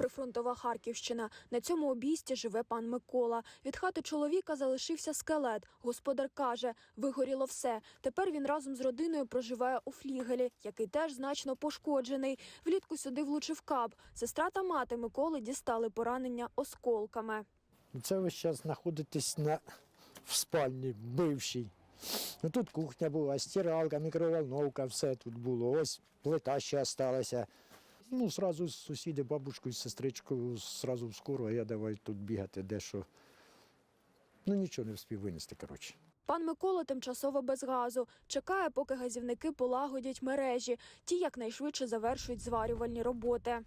Прифронтова Харківщина. На цьому обійсті живе пан Микола. Від хати чоловіка залишився скелет. Господар каже, вигоріло все. Тепер він разом з родиною проживає у флігелі, який теж значно пошкоджений. Влітку сюди влучив каб. Сестра та мати Миколи дістали поранення осколками. Це ви зараз знаходитесь на, в спальні бившій. Ну, тут кухня була, стиралка, мікроволновка, все тут було. Ось плита ще залишилася. Ну, зразу сусіди, бабушку і сестричку, зразу в скору, а я давай тут бігати дещо. Ну, нічого не встиг винести, коротше. Пан Микола тимчасово без газу. Чекає, поки газівники полагодять мережі. Ті якнайшвидше завершують зварювальні роботи.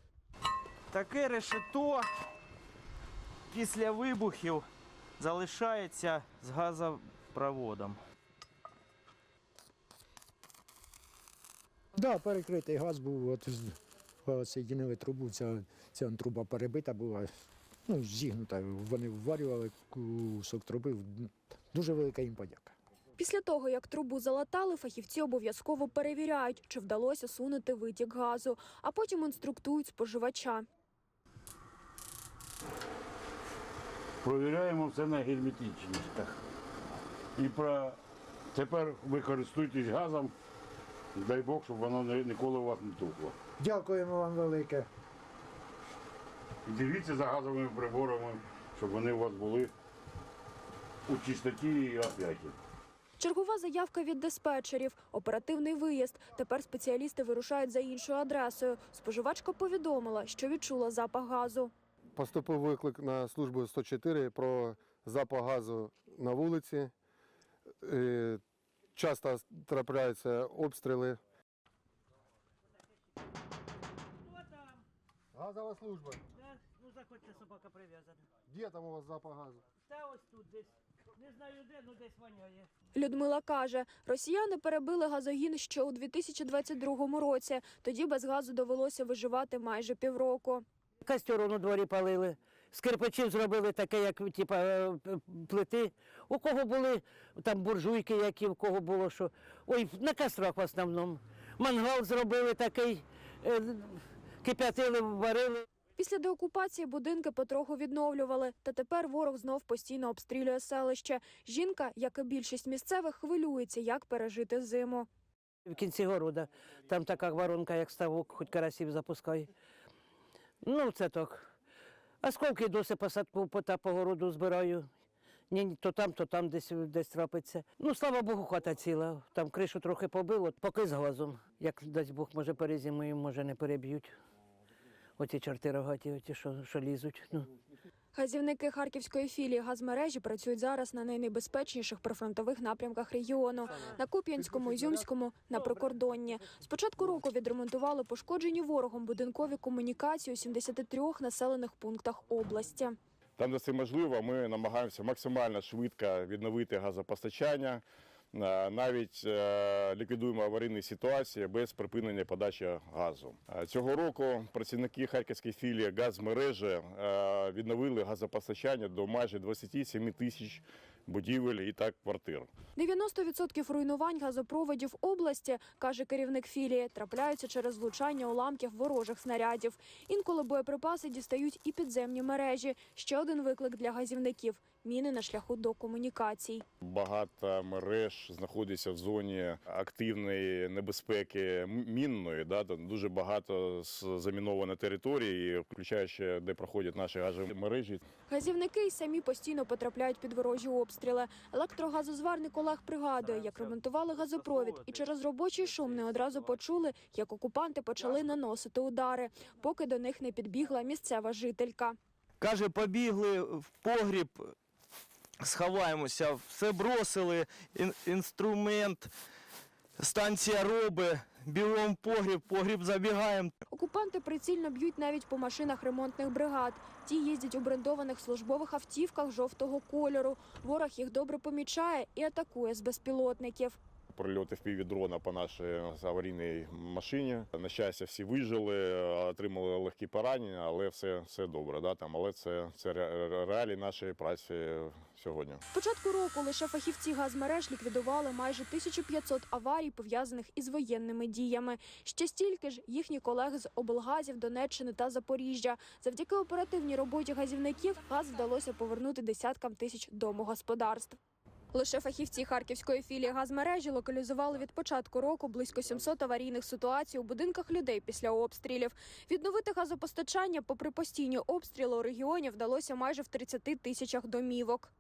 Таке решето після вибухів залишається з газопроводом. Да, перекритий газ був, от з- соєдинили трубу, ця, ця труба перебита була, ну, зігнута. Вони вварювали кусок труби. Дуже велика їм подяка. Після того, як трубу залатали, фахівці обов'язково перевіряють, чи вдалося сунути витік газу, а потім інструктують споживача. Провіряємо все на герметичність. І про... тепер ви користуйтесь газом, дай Бог, щоб воно ніколи у вас не тухло. Дякуємо вам велике. І дивіться за газовими приборами, щоб вони у вас були у чистоті і опяті. Чергова заявка від диспетчерів, оперативний виїзд. Тепер спеціалісти вирушають за іншою адресою. Споживачка повідомила, що відчула запах газу. Поступив виклик на службу 104 про запах газу на вулиці. Часто трапляються обстріли. Газова служба. Да, ну заходьте, собака прив'язана. Де там у вас запах газу? Та ось тут десь. Не знаю де, ну десь воняє. Людмила каже, росіяни перебили газогін ще у 2022 році. Тоді без газу довелося виживати майже півроку. Костер на дворі палили. З кирпичів зробили таке, як типа е, плити. У кого були там буржуйки, які у кого було що. Ой, на кострах в основному. Мангал зробили такий, е, кип'ятили, варили. Після деокупації будинки потроху відновлювали, та тепер ворог знов постійно обстрілює селище. Жінка, як і більшість місцевих, хвилюється, як пережити зиму. В кінці города. Там така воронка, як ставок, хоч карасів запускай. Ну, це так. Осколки досі посадку по та по городу збираю. Ні, то там, то там десь, десь трапиться. Ну, слава Богу, хата ціла. Там кришу трохи побило, поки з газом. Як дасть Бог, може перезимуємо, може не переб'ють. Оці чорти рогаті, оті, що, що лізуть. Ну. Газівники харківської філії газмережі працюють зараз на найнебезпечніших прифронтових напрямках регіону на Куп'янському, Ізюмському, на прикордонні. З початку року відремонтували пошкоджені ворогом будинкові комунікації у 73 населених пунктах області. Там, де це можливо, ми намагаємося максимально швидко відновити газопостачання. Е, Навіть е, ліквідуємо аварійні ситуації без припинення подачі газу. Е, Цього року працівники харківської філії газмережі відновили газопостачання до майже 27 тисяч будівель і так квартир. 90% руйнувань газопроводів області, каже керівник філії, трапляються через влучання уламків ворожих снарядів. Інколи боєприпаси дістають і підземні мережі. Ще один виклик для газівників міни на шляху до комунікацій. Багато мереж знаходяться в зоні активної небезпеки мінної. Да? Там дуже багато з- замінованої території, включаючи де проходять наші газові мережі. Газівники й самі постійно потрапляють під ворожі обстріли. Електрогазозварник Олег пригадує, як ремонтували газопровід, і через робочий шум не одразу почули, як окупанти почали наносити удари, поки до них не підбігла місцева жителька. Каже, побігли в погріб, сховаємося, все бросили, ін- інструмент, станція роби, білом погріб, погріб забігаємо. Окупанти прицільно б'ють навіть по машинах ремонтних бригад. Ті їздять у брендованих службових автівках жовтого кольору. Ворог їх добре помічає і атакує з безпілотників. Прильоти в дрона по нашій аварійній машині. На щастя, всі вижили, отримали легкі поранення, але все, все добре. Да, там, але це, це реалії нашої праці сьогодні. Початку року лише фахівці газмереж ліквідували майже 1500 аварій, пов'язаних із воєнними діями. Ще стільки ж їхні колеги з облгазів Донеччини та Запоріжжя. Завдяки оперативній роботі газівників газ вдалося повернути десяткам тисяч домогосподарств. Лише фахівці харківської філії газмережі локалізували від початку року близько 700 аварійних ситуацій у будинках людей після обстрілів. Відновити газопостачання, попри постійні обстріли у регіоні, вдалося майже в 30 тисячах домівок.